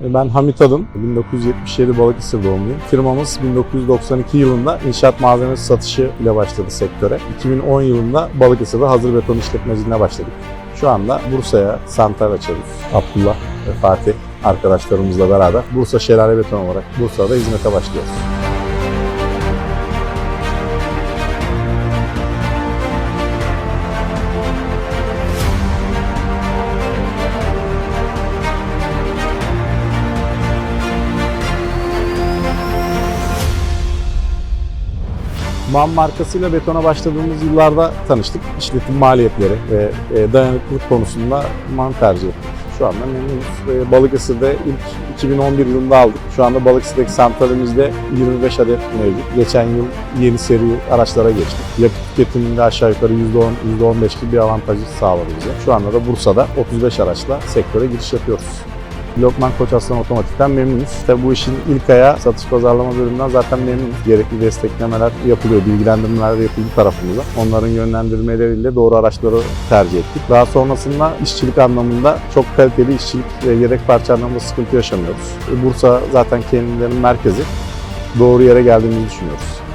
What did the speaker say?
Ben Hamit Adım, 1977 Balıkesir doğumluyum. Firmamız 1992 yılında inşaat malzemesi satışı ile başladı sektöre. 2010 yılında Balıkesir'de hazır beton işletmeciliğine başladık. Şu anda Bursa'ya santral açıyoruz. Abdullah ve Fatih arkadaşlarımızla beraber Bursa Şelale Beton olarak Bursa'da hizmete başlıyoruz. MAM markasıyla betona başladığımız yıllarda tanıştık. İşletim maliyetleri ve e, dayanıklılık konusunda MAM tercih ettik. Şu anda memnunuz. E, Balıkesir'de ilk 2011 yılında aldık. Şu anda Balıkesir'deki santralimizde 25 adet mevcut. Geçen yıl yeni seri araçlara geçtik. Yakıt tüketiminde aşağı yukarı %10, %15 gibi bir avantajı sağladı bize. Şu anda da Bursa'da 35 araçla sektöre giriş yapıyoruz. Lokman Koç Aslan Otomatik'ten memnunuz. Tabi bu işin ilk ayağı satış pazarlama bölümünden zaten memnunuz. Gerekli desteklemeler yapılıyor, bilgilendirmeler de yapıldı tarafımıza. Onların yönlendirmeleriyle doğru araçları tercih ettik. Daha sonrasında işçilik anlamında çok kaliteli işçilik ve yedek parça anlamında sıkıntı yaşamıyoruz. Bursa zaten kendilerinin merkezi. Doğru yere geldiğimizi düşünüyoruz.